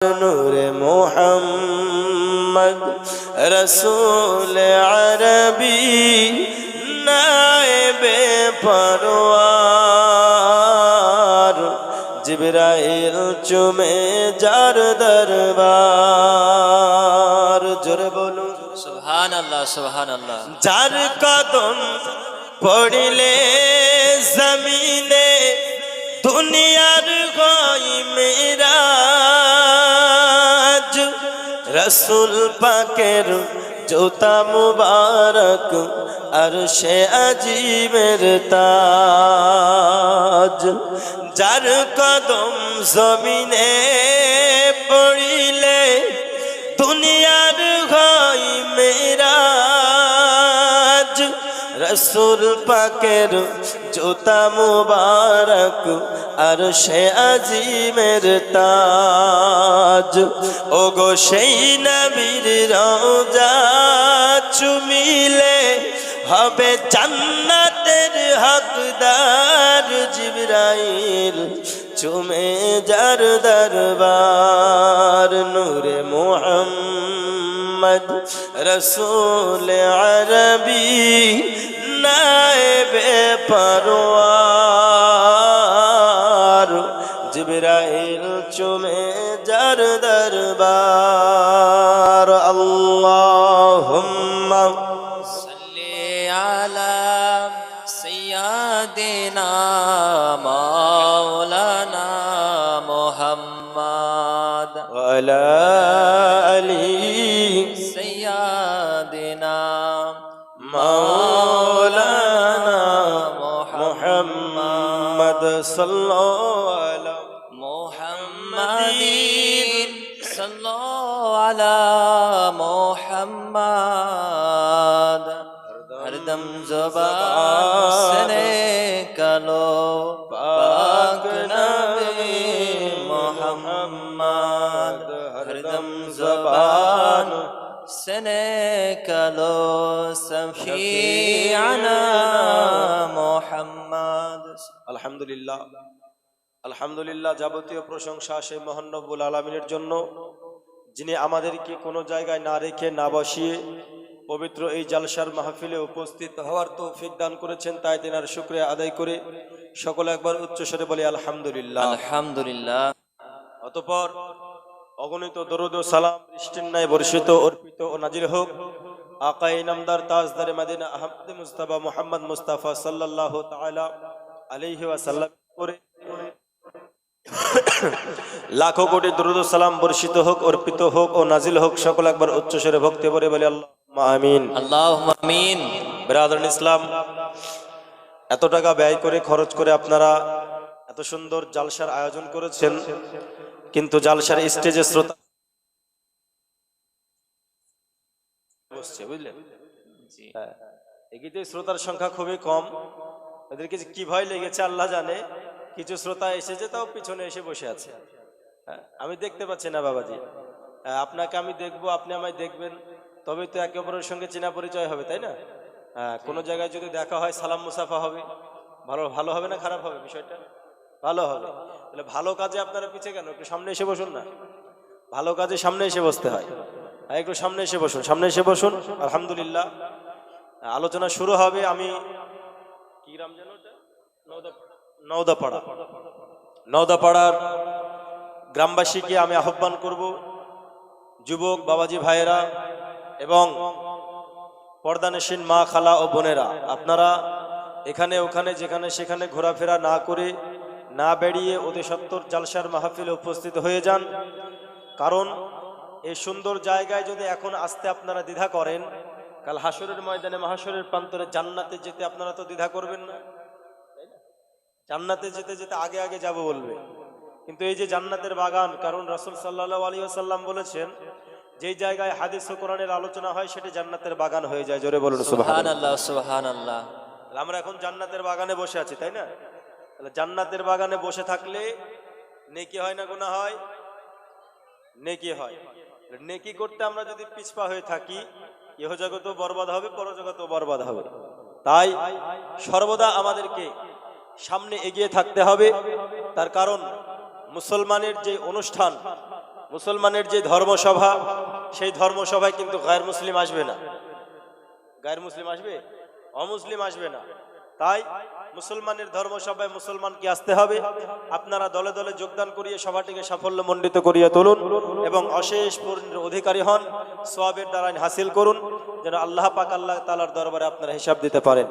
নূরে মোহাম্মদ রসুল আরবি নায়েবে পরওয়ার জিবরাইল চুমে যার দরবার। জোরে বলুন। সুবহান আল্লাহ সুবহান আল্লাহ যার কদম পড়িলে জমিনে দুনিয়ার গই মেরাজ। রসুল পাকের জোতা মুবারক আর সে আজিমের তাজ। যার কদম জমিনে পড়িলে দুনিয়ার গই মেরাজ। রসুল পাকের জোতা মুবারক আর সে আজিমের তাজ। ও গো সেই নবীর রওজা চুমিলে হবে জান্নাতের হকদার জিবরাইল। চুমে যার দরবার নূরে মোহাম্মদ রসুল আরবি নায়েবে পরওয়ার جبرائيل چومے جار دربار. اللهم صل على سيدنا مولانا محمد وعلى اله سيدنا مولانا محمد صلی মুহাম্মাদিন সাল্লাল্লাহু আলা মুহাম্মদ হরদম জবান সনে কালো পাক নবী মুহাম্মদ হরদম জবান সনে কালো সফিয়ানা মুহাম্মদ আলহামদুলিল্লাহ আলহামদুলিল্লাহ যাবতীয় প্রশংসা সেই মহানবুল আলমিনের জন্য। যিনি আমাদেরকে কোনো জায়গায় না রেখে না বসিয়ে পবিত্র এই জালসার মাহফিলে উপস্থিত হওয়ার তৌফিক দান করেছেন তাই তেনার শুক্রিয়া আদায় করে সকলে একবার উচ্চস্বরে বলি আলহামদুলিল্লাহ। আলহামদুলিল্লাহ। অতপর অগণিত দরুদ ও সালাম বৃষ্টির ন্যায় বর্ষিত অর্পিত ও নাজির হোক। আকাই নামদার তাজদারে মাদিনা আহমদ মুস্তাফা মোহাম্মদ মুস্তাফা আলাইহি ওয়াসাল্লাম। করে লাখো কোটি দরুদ সালাম বর্ষিত হোক অর্পিত হোক ও নাজিল হোক সকল একবার উচ্চস্বরে ভক্তি বলে বলে আল্লাহ আমিন। বেরাদরুল ইসলাম এত টাকা ব্যয় করে খরচ করে আপনারা এত সুন্দর জালসার আয়োজন করেছেন কিন্তু জালসার স্টেজে শ্রোতা বসছে বুঝলেন? হ্যাঁ। এগিতে শ্রোতার সংখ্যা খুবই কম এদেরকে কি ভয় লেগেছে আল্লাহ জানে। কিছু শ্রোতা এসেছে তাও পিছনে এসে বসে আছে। হ্যাঁ, আমি দেখতে পাচ্ছি না বাবাজি। হ্যাঁ, আপনাকে আমি দেখব আপনি আমায় দেখবেন। তবে তো একে অপরের সঙ্গে চেনা পরিচয় হবে তাই না? হ্যাঁ কোনো জায়গায় যদি দেখা হয় সালাম মুসাফা হবে। ভালো ভালো হবে না খারাপ হবে বিষয়টা? ভালো হবে। তাহলে ভালো কাজে আপনারা পিছিয়ে কেন? একটু সামনে এসে বসুন না। ভালো কাজে সামনে এসে বসতে হয়। হ্যাঁ, একটু সামনে এসে বসুন সামনে এসে বসুন। আলহামদুলিল্লাহ। আলোচনা শুরু হবে আমি কি গ্রাম যেন ওটা? নওদা- নওদাপাড়া। নওদাপাড়ার গ্রামবাসীকে আমি আহ্বান করব, যুবক, বাবাজি ভাইয়েরা এবং পর্দানেশীন মা, খালা ও বোনেরা। আপনারা এখানে, ওখানে, যেখানে, সেখানে ঘোরাফেরা না করে না বেরিয়ে অতি সত্তর জালসার মাহফিলে উপস্থিত হয়ে যান। কারণ এই সুন্দর জায়গায় যদি এখন আসতে আপনারা দ্বিধা করেন, কাল হাসরের ময়দানে মাহাসরের প্রান্তরে জান্নাতে যেতে আপনারা তো দ্বিধা করবেন না? জান্নাতে যেতে যেতে আগে আগে যাব বলবে। কিন্তু এই যে জান্নাতের বাগান কারণ রসুল সাল্লাহ আলী আসাল্লাম বলেছেন যেই জায়গায় হাদিস ও কোরআনের আলোচনা হয় সেটি জান্নাতের বাগান হয়ে যায়। জোরে বলুন সুবহান সুবহানাল্লাহ সুবহানাল্লাহ। আমরা এখন জান্নাতের বাগানে বসে আছি তাই না? তাহলে জান্নাতের বাগানে বসে থাকলে নেকি হয় না গুনাহ হয়? নেকি হয়। নেকি করতে আমরা যদি পিছপা হয়ে থাকি ইহ জগতও বরবাদ হবে পরজগতও বরবাদ হবে। তাই সর্বদা আমাদেরকে সামনে এগিয়ে থাকতে হবে। তার কারণ মুসলমানের যে অনুষ্ঠান, মুসলমানের যে ধর্মসভা, সেই ধর্মসভায় কিন্তু গায়ের মুসলিম আসবে না। গায়ের মুসলিম আসবে? অমুসলিম আসবে না। তাই মুসলমানের ধর্মসভায় মুসলমানকে আসতে হবে। আপনারা দলে দলে যোগদান করিয়ে সভাটিকে সাফল্য মণ্ডিত করিয়ে তুলুন এবং অশেষ পূর্ণের অধিকারী হন সোয়াবের দ্বারা হাসিল করুন। যেন আল্লাহ পাক আল্লাহ তালার দরবারে আপনারা হিসাব দিতে পারেন।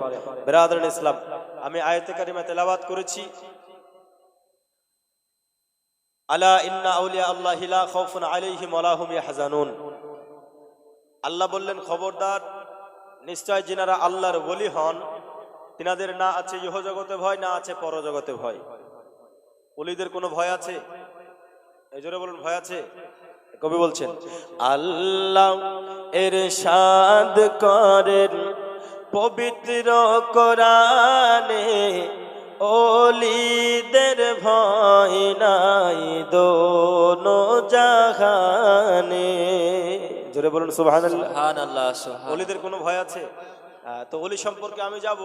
বেরাদর ইসলাম। আমি আয়তে কারিমা তেলাবাদ করেছি। আলা ইন্না আল্লাহ লা আল্লাহ বললেন, খবরদার, নিশ্চয় যিনারা আল্লাহর বলি হন, তিনাদের না আছে ইহ জগতে ভয়, না আছে পরজগতে ভয়। অলিদের কোনো ভয় আছে? এই জোরে বলুন, ভয় আছে? কবি বলছেন, আল্লাহ এর সাদ করেন পবিত্র কোরআনে অলিদের ভয় নাই দোনো জাহানে। জোরে বলুন সুবহানাল্লাহ। সুহান আল্লাহ অলিদের কোনো ভয় আছে? তো অলি সম্পর্কে আমি যাব।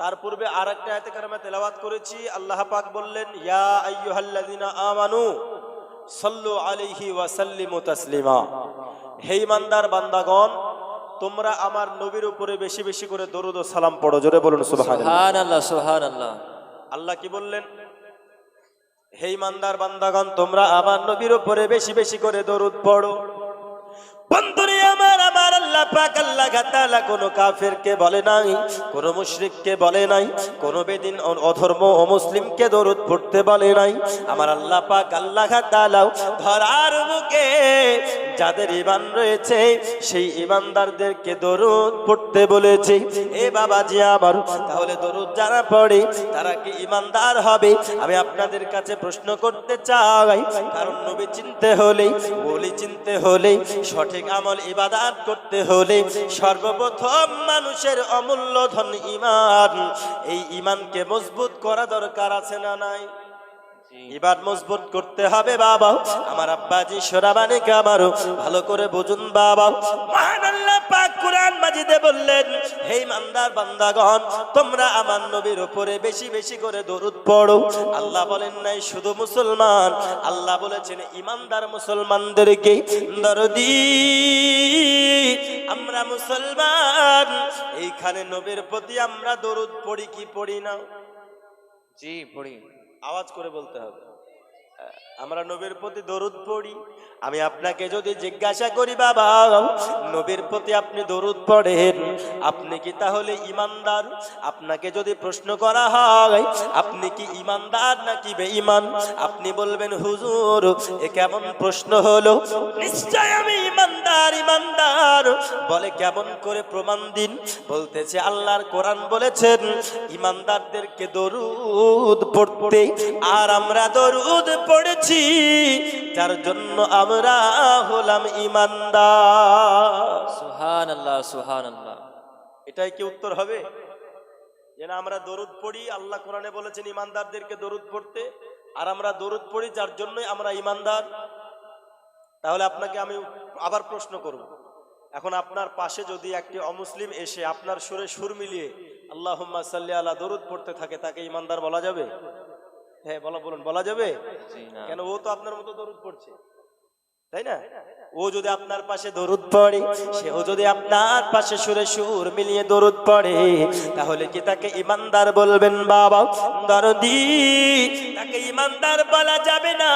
তার পূর্বে আর একটা আয়তে কারমে তেলাওয়াত করেছি। আল্লাহ পাক বললেন ইয়া আইয়ুহাল্লাযিনা আমানু সাল্লু আলাইহি ওয়া সাল্লিমু তাসলিমা। হে ইমানদার বান্দাগণ তোমরা আমার নবীর উপরে বেশি বেশি করে দরুদ ও সালাম পড়ো জোরে বলুন সুবহানাল্লাহ। আল্লাহ কি বললেন? হে ইমানদার বান্দাগণ তোমরা আমার নবীর উপরে বেশি বেশি করে দরুদ পড়ো। বন্ধুরে আমার আমার আল্লাহ পাক আল্লাহ তাআলা কোন কাফেরকে বলে নাই কোন মুশরিককে বলে নাই কোন বেদিন অধর্ম অমুসলিমকে দরুদ পড়তে বলে নাই। আমার আল্লাহ পাক আল্লাহ তাআলাও ধরার বুকে যাদের ইমান রয়েছে, সেই ইমানদারদেরকে দরুদ পড়তে বলেছে। এ বাবাজি আমার, তাহলে দরুদ যারা পড়ে, তারা কি ইমানদার হবে? আমি আপনাদের কাছে প্রশ্ন করতে চাই, কারণ নবী চিনতে হলে, বলি চিনতে হলে, সঠিক আমল ইবাদাত করতে হলে সর্বপ্রথম মানুষের অমূল্য ধন ইমান এই ইমানকে মজবুত করা দরকার আছে না নাই? এবার মজবুত করতে হবে বাবা। আমার আব্বাজি সোরাবানি কামারও ভালো করে বুঝুন বাবা। মহান আল্লাহ পাক কুরআন মাজিদে বললেন হে ইমানদার বান্দাগণ তোমরা আমার নবীর উপরে বেশি বেশি করে দরুদ পড়ো। আল্লাহ বলেন নাই শুধু মুসলমান। আল্লাহ বলেছেন ইমানদার মুসলমানদেরকে দরদি। আমরা মুসলমান এইখানে নবীর প্রতি আমরা দরুদ পড়ি কি পড়ি না? জি পড়ি। আওয়াজ করে বলতে হবে। আমরা নবীর প্রতি দরুদ পড়ি। আমি আপনাকে যদি জিজ্ঞাসা করি, বাবা, নবীর প্রতি আপনি দরুদ পড়েন, আপনি কি তাহলে ইমানদার আপনাকে যদি প্রশ্ন করা হয়, আপনি কি ইমানদার নাকি বেঈমান? আপনি বলবেন, হুজুর, এ কেমন প্রশ্ন হলো? নিশ্চয় আমি ইমানদার ইমানদার বলে, কেমন করে প্রমাণ দিন? বলতেছে, আল্লাহর কোরআন বলেছেন ইমানদারদেরকে দরুদ পড়তে, আর আমরা দরুদ পড়েছি যার জন্য আমরা হলাম ইমানদার। সুহান আল্লাহ সুহান আল্লাহ এটাই কি উত্তর হবে? যে না আমরা দরুদ পড়ি আল্লাহ কোরআনে বলেছেন ইমানদারদেরকে দরুদ পড়তে আর আমরা দরুদ পড়ি যার জন্যই আমরা ইমানদার। তাহলে আপনাকে আমি আবার প্রশ্ন করব। এখন আপনার পাশে যদি একটি অমুসলিম এসে আপনার সুরে সুর মিলিয়ে আল্লাহ সাল্লি আল্লাহ দরুদ পড়তে থাকে তাকে ইমানদার বলা যাবে? হ্যাঁ বলা বলুন বলা যাবে? কেন ও তো আপনার মতো দরুদ পড়ছে। তাই না? ও যদি আপনার পাশে দরুদ পড়ে সেও যদি আপনার পাশে সুরে সুর মিলিয়ে দরুদ পড়ে তাহলে কি তাকে ইমানদার বলবেন বাবা? দরদি তাকে ইমানদার বলা যাবে না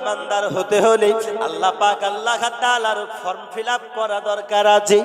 ইমানদার হতে হলে আল্লাহ পাক আল্লাহ তাআলার ফর্ম ফিল আপ করা দরকার আছে।